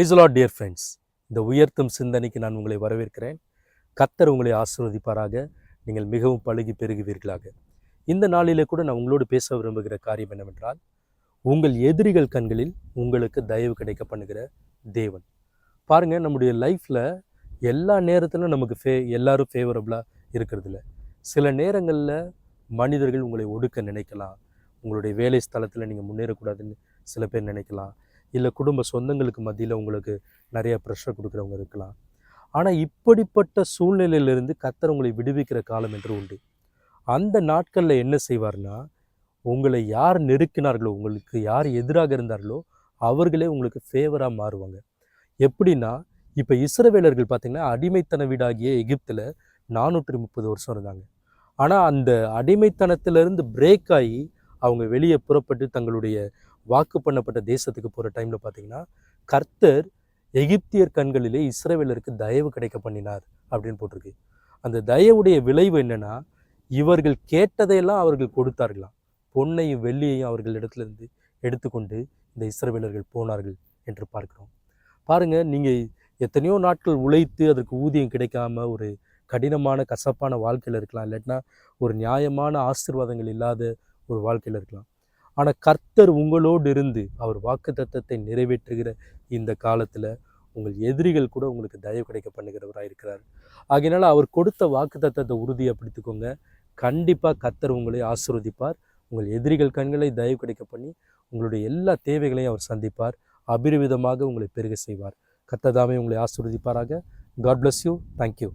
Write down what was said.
பிரைஸ்லா dear friends இந்த உயர்த்தும் சிந்தனைக்கு நான் உங்களை வரவேற்கிறேன். கத்தர் உங்களை ஆசிர்வதிப்பாராக. நீங்கள் மிகவும் பழகி பெருகுவீர்களாக. இந்த நாளிலே கூட நான் உங்களோடு பேச விரும்புகிற காரியம் என்னவென்றால் உங்கள் எதிரிகள் கண்களில் உங்களுக்கு தயவு கிடைக்க பண்ணுகிற தேவன். பாருங்கள் நம்முடைய லைஃப்பில் எல்லா நேரத்திலும் நமக்கு ஃபே எல்லாரும் ஃபேவரபுளாக இருக்கிறதில்ல. சில நேரங்களில் மனிதர்கள் உங்களை ஒடுக்க நினைக்கலாம். உங்களுடைய வேலை ஸ்தலத்தில் நீங்கள் முன்னேறக்கூடாதுன்னு சில பேர் நினைக்கலாம். இல்லை குடும்ப சொந்தங்களுக்கு மத்தியில் உங்களுக்கு நிறைய ப்ரெஷர் கொடுக்குறவங்க இருக்கலாம். ஆனால் இப்படிப்பட்ட சூழ்நிலையிலிருந்து கத்தர் உங்களை விடுவிக்கிற காலம் என்று உண்டு. அந்த நாட்களில் என்ன செய்வார்னா உங்களை யார் நெருக்கினார்களோ உங்களுக்கு யார் எதிராக இருந்தார்களோ அவர்களே உங்களுக்கு ஃபேவராக மாறுவாங்க. எப்படின்னா இப்போ இஸ்ரவேலர்கள் பார்த்திங்கன்னா அடிமைத்தன வீடாகிய எகிப்தில் நானூற்றி முப்பது வருஷம் இருந்தாங்க. ஆனால் அந்த அடிமைத்தனத்திலிருந்து பிரேக் ஆகி அவங்க வெளியே புறப்பட்டு தங்களுடைய வாக்கு பண்ணப்பட்ட தேசத்துக்கு போகிற டைமில் பார்த்தீங்கன்னா கர்த்தர் எகிப்தியர் கண்களிலே இஸ்ரேவேலருக்கு தயவு கிடைக்க பண்ணினார் அப்படின்னு போட்டிருக்கு. அந்த தயவுடைய விளைவு என்னென்னா இவர்கள் கேட்டதையெல்லாம் அவர்கள் கொடுத்தார்களாம். பொன்னையும் வெள்ளியையும் அவர்கள் இடத்துலேருந்து எடுத்துக்கொண்டு இந்த இஸ்ரவேலர்கள் போனார்கள் என்று பார்க்கிறோம். பாருங்கள் நீங்கள் எத்தனையோ நாட்கள் உழைத்து அதற்கு ஊதியம் கிடைக்காம ஒரு கடினமான கசப்பான வாழ்க்கையில் இருக்கலாம். இல்லாட்டினா ஒரு நியாயமான ஆசீர்வாதங்கள் இல்லாத ஒரு வாழ்க்கையில் இருக்கலாம். ஆனால் கர்த்தர் உங்களோடு இருந்து அவர் வாக்கு தத்தத்தை நிறைவேற்றுகிற இந்த காலத்தில் உங்கள் எதிரிகள் கூட உங்களுக்கு தயவு கிடைக்க பண்ணுகிறவராக இருக்கிறார். ஆகையினால அவர் கொடுத்த வாக்கு தத்தத்தை உறுதியாக பிடித்துக்கோங்க கண்டிப்பாக கர்த்தர் உங்களை ஆசிர்வதிப்பார். உங்கள் எதிரிகள் கண்களை தயவு கிடைக்க பண்ணி உங்களுடைய எல்லா தேவைகளையும் அவர் சந்திப்பார். அபிரிவிதமாக உங்களை பெருக செய்வார். கத்ததாமே உங்களை ஆசிர்வதிப்பாராக. God bless you thank you